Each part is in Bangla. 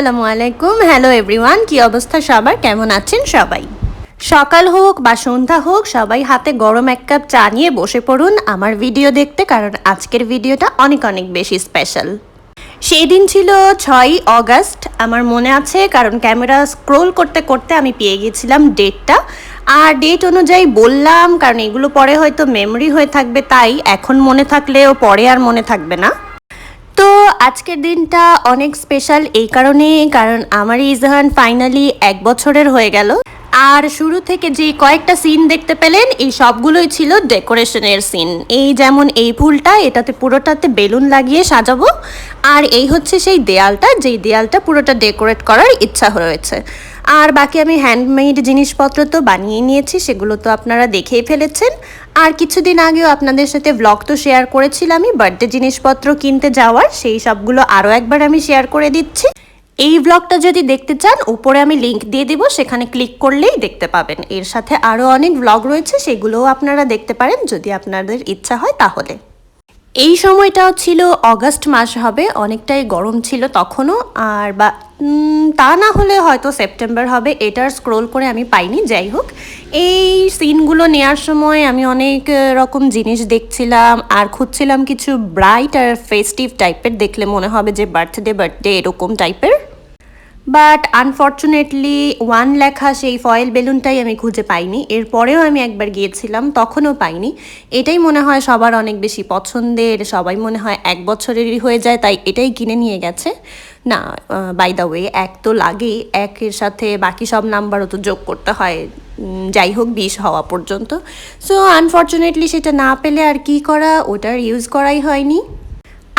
আসসালামু আলাইকুম। হ্যালো এভরিওয়ান কি অবস্থা সবার? কেমন আছেন সবাই? সকাল হোক বা সন্ধ্যা হোক, সবাই হাতে গরম এক কাপ চা নিয়ে বসে পড়ুন আমার ভিডিও দেখতে, কারণ আজকের ভিডিওটা অনেক অনেক বেশি স্পেশাল সেই দিন ছিল ছয়ই অগাস্ট, আমার মনে আছে, কারণ ক্যামেরা স্ক্রোল করতে করতে আমি পেয়ে গেছিলাম ডেটটা আর ডেট অনুযায়ী বললাম, কারণ এগুলো পরে হয়তো মেমরি হয়ে থাকবে, তাই এখন মনে থাকলেও পরে আর মনে থাকবে না। আজকের দিনটা অনেক স্পেশাল এই কারণে, কারণ আমার ইজহান ফাইনালি এক বছরের হয়ে গেল। আর শুরু থেকে যে কয়েকটা সিন দেখতে পেলেন, এই সবগুলোই ছিল ডেকোরেশনের সিন এই যেমন এই ফুলটা, এটাতে পুরোটাতে বেলুন লাগিয়ে সাজাবো। আর এই হচ্ছে সেই দেয়ালটা, যেই দেয়ালটা পুরোটা ডেকোরেট করার ইচ্ছা রয়েছে আর বাকি আমি হ্যান্ডমেড জিনিসপত্র তো বানিয়ে নিয়েছি, সেগুলো তো আপনারা দেখেই ফেলেছেন। আর কিছুদিন আগেও আপনাদের সাথে ব্লগ তো শেয়ার করেছিলামই বার্থডে জিনিসপত্র কিনতে যাওয়ার, সেই সবগুলো আরও একবার আমি শেয়ার করে দিচ্ছি। এই ব্লগটা যদি দেখতে চান, উপরে আমি লিংক দিয়ে দিব, সেখানে ক্লিক করলেই দেখতে পাবেন। এর সাথে আরও অনেক ব্লগ রয়েছে, সেগুলোও আপনারা দেখতে পারেন, যদি আপনাদের ইচ্ছা হয় তাহলে। এই সময়টাও ছিল, অগাস্ট মাস হবে, অনেকটাই গরম ছিল তখনও, আর বা তা না হলে হয়তো সেপ্টেম্বর হবে এটার স্ক্রোল করে আমি পাইনি, যাই হোক। এই সিনগুলো নেওয়ার সময় আমি অনেক রকম জিনিস দেখছিলাম, আর খুঁজছিলাম কিছু ব্রাইট আর ফেস্টিভ টাইপের দেখলে মনে হবে যে বার্থডে বার্থডে এরকম টাইপের বাট আনফর্চুনেটলি ওয়ান লেখা সেই ফয়েল বেলুনটাই আমি খুঁজে পাইনি। এরপরেও আমি একবার গিয়েছিলাম, তখনও পাইনি। এটাই মনে হয় সবার অনেক বেশি পছন্দের, সবাই মনে হয় এক বছরেরই হয়ে যায়, তাই এটাই কিনে নিয়ে গেছে। না বাই দ্য ওয়ে এক তো লাগেই, একের সাথে বাকি সব নাম্বারও তো যোগ করতে হয় যাই হোক বিষ হওয়া পর্যন্ত। সো আনফর্চুনেটলি সেটা না পেলে আর কি করা? ওটার ইউজ করাই হয়নি।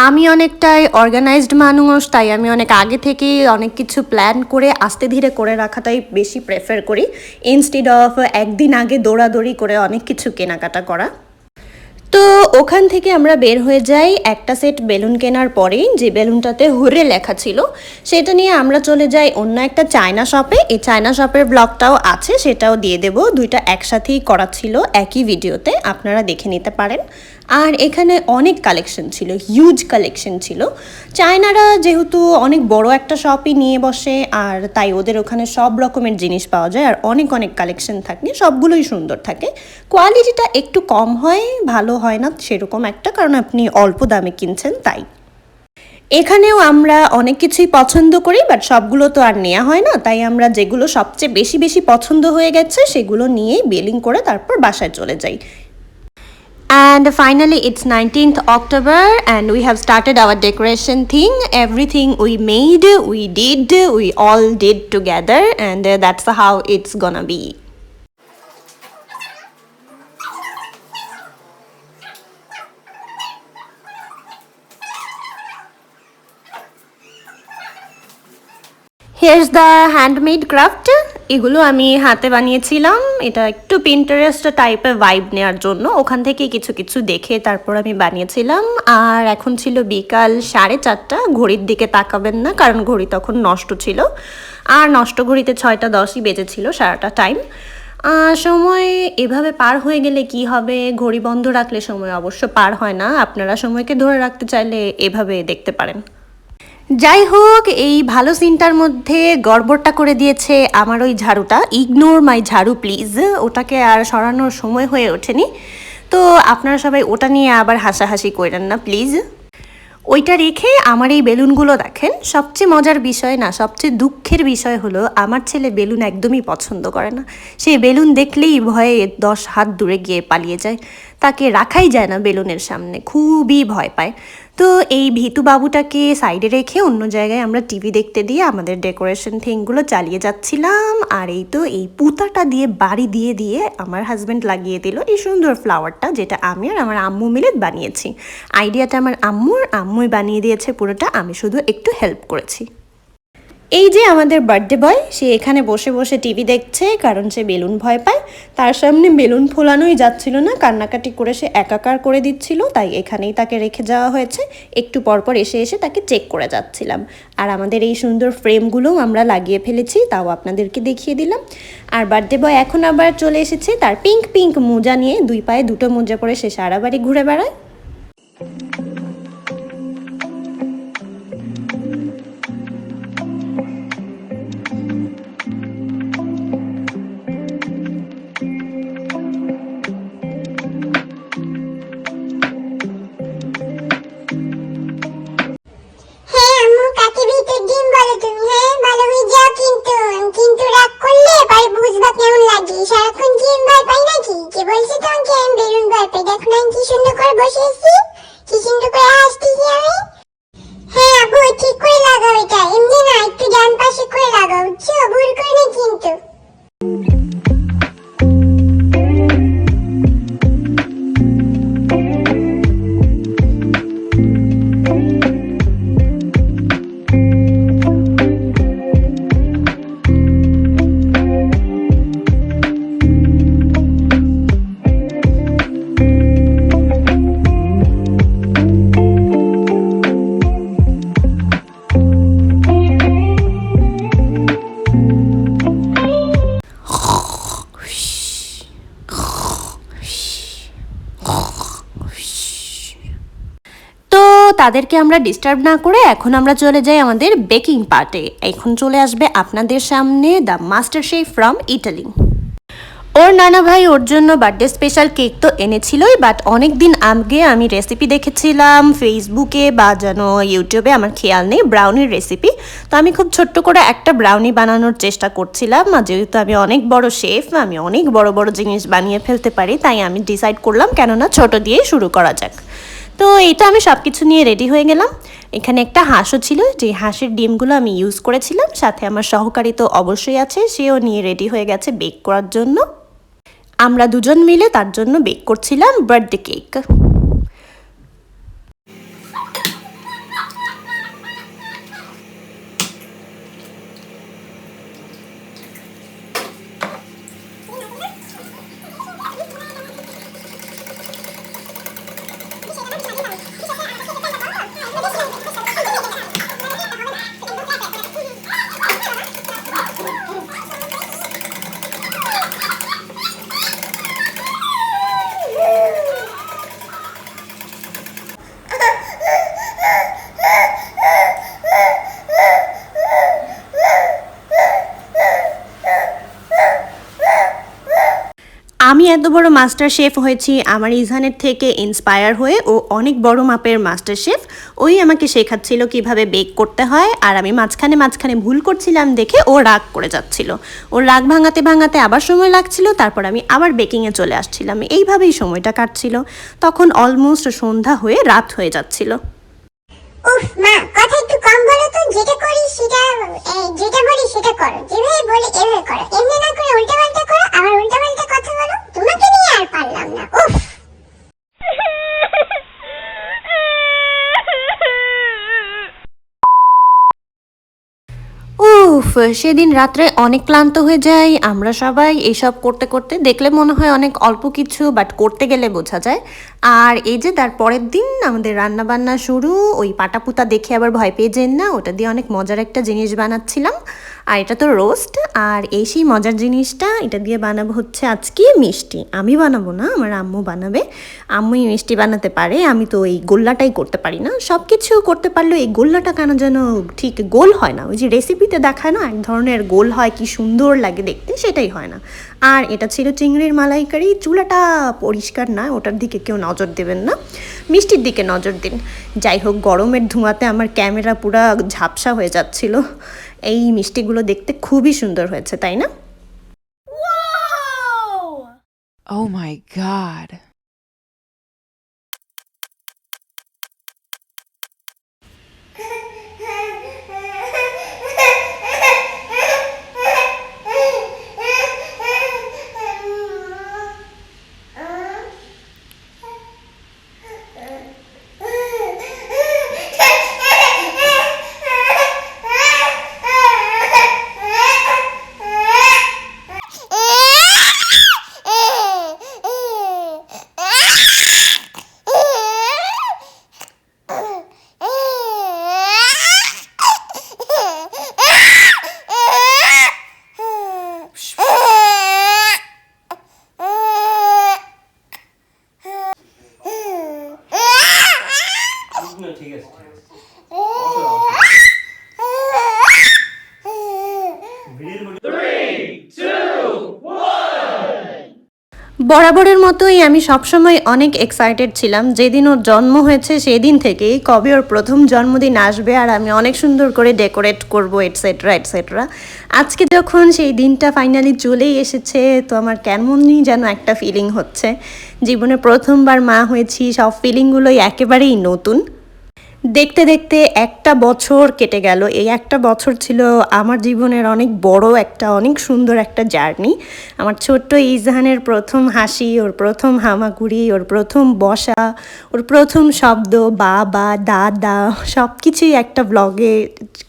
আমি অনেকটাই অর্গানাইজড মানুষ, তাই আমি অনেক আগে থেকে অনেক কিছু প্ল্যান করে, আস্তে ধীরে করে রাখাটাই বেশি প্রেফার করি ইনস্টিড অফ একদিন আগে দৌড়াদৌড়ি করে অনেক কিছু কেনাকাটা করা। তো ওখান থেকে আমরা বের হয়ে যাই একটা সেট বেলুন কেনার পরেই, যে বেলুনটাতে হুরে লেখা ছিল, সেটা নিয়ে আমরা চলে যাই অন্য একটা চায়না শপে এই চায়না শপের ব্লগটাও আছে, সেটাও দিয়ে দেব। দুইটা একসাথেই করা ছিল, একই ভিডিওতে আপনারা দেখে নিতে পারেন। আর এখানে অনেক কালেকশন ছিল হিউজ কালেকশন ছিল। চায়নারা যেহেতু অনেক বড় একটা শপই নিয়ে বসে, আর তাই ওদের ওখানে সব রকমের জিনিস পাওয়া যায়, আর অনেক অনেক কালেকশন থাকে, সবগুলোই সুন্দর থাকে। কোয়ালিটিটা একটু কম হয়, ভালো হয় না সেরকম একটা, কারণ আপনি অল্প দামে কিনছেন তাই। এখানেও আমরা অনেক কিছুই পছন্দ করি বাট সবগুলো তো আর নেওয়া হয় না, তাই আমরা যেগুলো সবচেয়ে বেশি বেশি পছন্দ হয়ে গেছে, সেগুলো নিয়েই বেলিং করে তারপর বাসায় চলে যাই। and finally it's 19th october and we have started our decoration thing. Everything we made we did we all did together and that's how it's gonna be. Here's the handmade craft. এগুলো আমি হাতে বানিয়েছিলাম। এটা একটু পিন্টারেস্ট টাইপের ভাইব নেওয়ার জন্য। ওখান থেকে কিছু কিছু দেখে তারপর আমি বানিয়েছিলাম। আর এখন ছিল বিকাল সাড়ে চারটা। ঘড়ির দিকে তাকাবেন না, কারণ ঘড়ি তখন নষ্ট ছিল। আর নষ্ট ঘড়িতে ছয়টা দশই বেজেছিল সারাটা টাইম সময় এভাবে পার হয়ে গেলে কি হবে? ঘড়ি বন্ধ রাখলে সময় অবশ্য পার হয় না। আপনারা সময়কে ধরে রাখতে চাইলে এভাবে দেখতে পারেন। যাই হোক এই ভালো সিনটার মধ্যে গড়বড়টা করে দিয়েছে আমার ওই ঝাড়ুটা। ইগনোর মাই ঝাড়ু প্লিজ ওটাকে আর সরানোর সময় হয়ে ওঠেনি। তো আপনারা সবাই ওটা নিয়ে আবার হাসাহাসি করেন না প্লিজ ওইটা রেখে আমার এই বেলুনগুলো দেখেন। সবচেয়ে মজার বিষয় না, সবচেয়ে দুঃখের বিষয় হলো, আমার ছেলে বেলুন একদমই পছন্দ করে না। সে বেলুন দেখলেই ভয়ে দশ হাত দূরে গিয়ে পালিয়ে যায়। তাকে রাখাই যায় না বেলুনের সামনে, খুবই ভয় পায়। তো এই ভিতু বাবুটাকে সাইডে রেখে অন্য জায়গায় আমরা টিভি দেখতে দিয়ে আমাদের ডেকোরেশন থিংগুলো চালিয়ে যাচ্ছিলাম। আর এই তো এই পুতাটা দিয়ে বাড়ি দিয়ে দিয়ে আমার হাজব্যান্ড লাগিয়ে দিল এই সুন্দর ফ্লাওয়ারটা যেটা আমি আর আমার আম্মু মিলে বানিয়েছি। আইডিয়াটা আমার আম্মুর, আম্মুই বানিয়ে দিয়েছে পুরোটা, আমি শুধু একটু হেল্প করেছি। এই যে আমাদের বার্থডে বয় সে এখানে বসে বসে টিভি দেখছে, কারণ সে বেলুন ভয় পায়। তার সামনে বেলুন ফোলানোই যাচ্ছিল না, কান্নাকাটি করে সে একাকার করে দিচ্ছিল, তাই এখানেই তাকে রেখে যাওয়া হয়েছে। একটু পরপর এসে এসে তাকে চেক করে যাচ্ছিলাম। আর আমাদের এই সুন্দর ফ্রেমগুলোও আমরা লাগিয়ে ফেলেছি, তাও আপনাদেরকে দেখিয়ে দিলাম। আর বার্থডে বয় এখন আবার চলে এসেছে, তার পিঙ্ক পিঙ্ক মোজা নিয়ে, দুই পায়ে দুটো মোজা পরে সে সারা বাড়ি ঘুরে বেড়ায়। তাদেরকে আমরা ডিস্টার্ব না করে এখন আমরা চলে যাই আমাদের বেকিং পার্টে এখন চলে আসবে আপনাদের সামনে the master chef from Italy ওর নানা ভাই ওর জন্য বার্থডে স্পেশাল কেক তো এনেছিলই বাট অনেক দিন আগে আমি রেসিপি দেখেছিলাম ফেসবুকে বা যেন ইউটিউবে আমার খেয়াল নেই ব্রাউনির রেসিপি তো আমি খুব ছোট্ট করে একটা ব্রাউনি বানানোর চেষ্টা করছিলাম যেহেতু আমি অনেক বড় শেফ আমি অনেক বড় বড় জিনিস বানিয়ে ফেলতে পারি, তাই আমি ডিসাইড করলাম কেননা ছোট দিয়েই শুরু করা যাক। তো এই তো আমি সব কিছু নিয়ে রেডি হয়ে গেলাম। এখানে একটা হাঁসও ছিল যে হাঁসের ডিমগুলো আমি ইউজ করেছিলাম, সাথে আমার সহকারী তো অবশ্যই আছে, সেও নিয়ে রেডি হয়ে গেছে বেক করার জন্য। আমরা দুজন মিলে তার জন্য বেক করছিলাম বার্থডে কেক আমি এত বড় মাস্টার শেফ হয়েছি, আমার ইজহানের থেকে ইন্সপায়ার হয়ে ও অনেক বড় মাপের মাস্টার শেফ, ওই আমাকে শেখাচ্ছিল কীভাবে বেক করতে হয়, আর আমি মাঝখানে মাঝখানে ভুল করছিলাম দেখে ও রাগ করে যাচ্ছিল। ওর রাগ ভাঙাতে ভাঙাতে আবার সময় লাগছিল, তারপর আমি আবার বেকিংয়ে চলে আসছিলাম। এইভাবেই সময়টা কাটছিল। তখন অলমোস্ট সন্ধ্যা হয়ে রাত হয়ে যাচ্ছিল। উফ, মা, কথা যেটা করি সেটা যেটা বলি সেটা করো। যেভাবে বলি এভাবে করো। এমনি না করে উল্টা পাল্টা করো, আবার উল্টা পাল্টা কথা বলো, তোমাকে নিয়ে আর পারলাম না। উফ! সেদিন রাত্রে অনেক ক্লান্ত হয়ে যাই, আমরা সবাই এইসব করতে করতে দেখলে মনে হয় অনেক অল্প কিছু বাট করতে গেলে বোঝা যায়। আর এই যে তার পরের দিন আমাদের রান্না বান্না শুরু, ওই পাটাপুতা দেখে আবার ভয় পেয়ে যেন না, ওটা দিয়ে অনেক মজার একটা জিনিস বানাচ্ছিলাম। আর এটা তো রোস্ট, আর এই সেই মজার জিনিসটা এটা দিয়ে বানাবো হচ্ছে আজকে মিষ্টি। আমি বানাবো না, আমার আম্মু বানাবে। আম্মুই মিষ্টি বানাতে পারে, আমি তো এই গোল্লাটাই করতে পারি না। সব কিছু করতে পারলেও এই গোল্লাটা কেন যেন ঠিক গোল হয় না, ওই যে রেসিপিতে দেখায় না এক ধরনের গোল হয় কি সুন্দর লাগে দেখতে সেটাই হয় না। আর এটা ছিল চিংড়ির মালাইকারি চুলাটা পরিষ্কার না ওটার দিকে কেউ নজর দেবেন না। মিষ্টির দিকে নজর দিন। যাই হোক গরমের ধোঁয়াতে আমার ক্যামেরা পুরা ঝাপসা হয়ে যাচ্ছিল। এই মিষ্টিগুলো দেখতে খুবই সুন্দর হয়েছে তাই না? Oh my god. না, ঠিক আছে বরাবরের মতোই আমি সবসময় অনেক এক্সাইটেড ছিলাম। যেদিন ওর জন্ম হয়েছে, সেদিন থেকেই কবে ওর প্রথম জন্মদিন আসবে আর আমি অনেক সুন্দর করে ডেকোরেট করব এটসেট্রা এটসেট্রা আজকে যখন সেই দিনটা ফাইনালি চলেই এসেছে, তো আমার কেমনই যেন একটা ফিলিং হচ্ছে। জীবনে প্রথমবার মা হয়েছি, সব ফিলিংগুলোই একেবারেই নতুন। দেখতে দেখতে একটা বছর কেটে গেল। এই একটা বছর ছিল আমার জীবনের অনেক বড় একটা, অনেক সুন্দর একটা জার্নি। আমার ছোট্ট ইজহানের প্রথম হাসি, ওর প্রথম হামাগুড়ি, ওর প্রথম বসা, ওর প্রথম শব্দ, বাবা, দাদা সব কিছুই একটা ব্লগে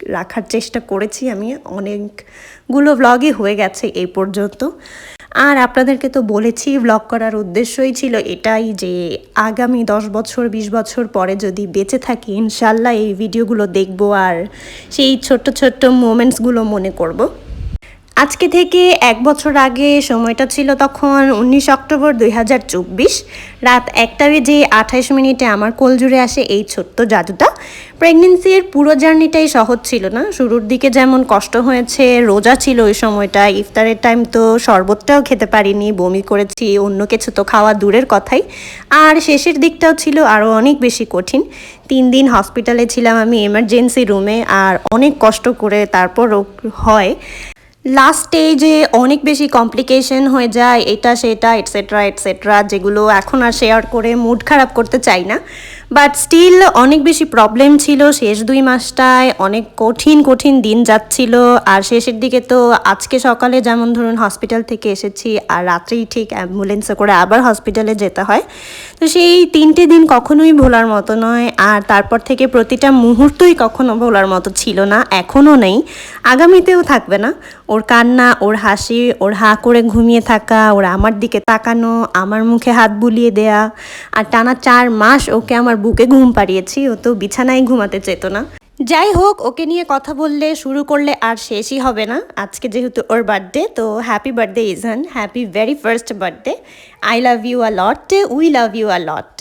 রাখার চেষ্টা করেছি আমি। অনেকগুলো ব্লগে হয়ে গেছে এই পর্যন্ত। আর আপনাদেরকে তো বলেছি ব্লগ করার উদ্দেশ্যই ছিল এটাই যে আগামী দশ বছর, বিশ বছর পরে যদি বেঁচে থাকি, ইনশাল্লাহ এই ভিডিওগুলো দেখব আর সেই ছোট্ট ছোট্ট মোমেন্টসগুলো মনে করব। আজকে থেকে এক বছর আগে সময়টা ছিল তখন উনিশ অক্টোবর দুই হাজার চব্বিশ, রাত একটা বেজে আঠাইশ মিনিটে আমার কোল জুড়ে আসে এই ছোট্ট জাদুটা। প্রেগনেন্সির পুরো জার্নিটাই সহজ ছিল না। শুরুর দিকে যেমন কষ্ট হয়েছে, রোজা ছিল ওই সময়টা ইফতারের টাইম তো শরবতটাও খেতে পারিনি, বমি করেছি, অন্য কিছু তো খাওয়া দূরের কথাই। আর শেষের দিকটাও ছিল আরও অনেক বেশি কঠিন। তিন দিন হসপিটালে ছিলাম আমি এমার্জেন্সি রুমে আর অনেক কষ্ট করে তারপর হয়। লাস্ট স্টেজে অনেক বেশি কমপ্লিকেশন হয়ে যায়, এটা সেটা এটসেট্রা এটসেট্রা যেগুলো এখন আর শেয়ার করে মুড খারাপ করতে চাই না। বাট স্টিল অনেক বেশি প্রবলেম ছিল। শেষ দুই মাসটায় অনেক কঠিন কঠিন দিন যাচ্ছিল। আর শেষের দিকে তো আজকে সকালে যেমন ধরুন হসপিটাল থেকে এসেছি, আর রাত্রেই ঠিক অ্যাম্বুলেন্সে করে আবার হসপিটালে যেতে হয়। তো সেই তিনটে দিন কখনোই ভোলার মতো নয়। আর তারপর থেকে প্রতিটা মুহূর্তই কখনো ভোলার মতো ছিল না, এখনও নেই। আগামীতেও থাকবে না। ওর কান্না, ওর হাসি, ওর হা করে ঘুমিয়ে থাকা, ওর আমার দিকে তাকানো, আমার মুখে হাত বুলিয়ে দেয়া। আর টানা চার মাস ওকে আমার বুকে ঘুম পাড়িয়েছি, ও তো বিছানায় ঘুমাতে চেত না। যাই হোক, ওকে নিয়ে কথা বললে, শুরু করলে আর শেষই হবে না। আজকে যেহেতু ওর বার্থডে, তো happy birthday Izhan happy very first birthday I love you a lot we love you a lot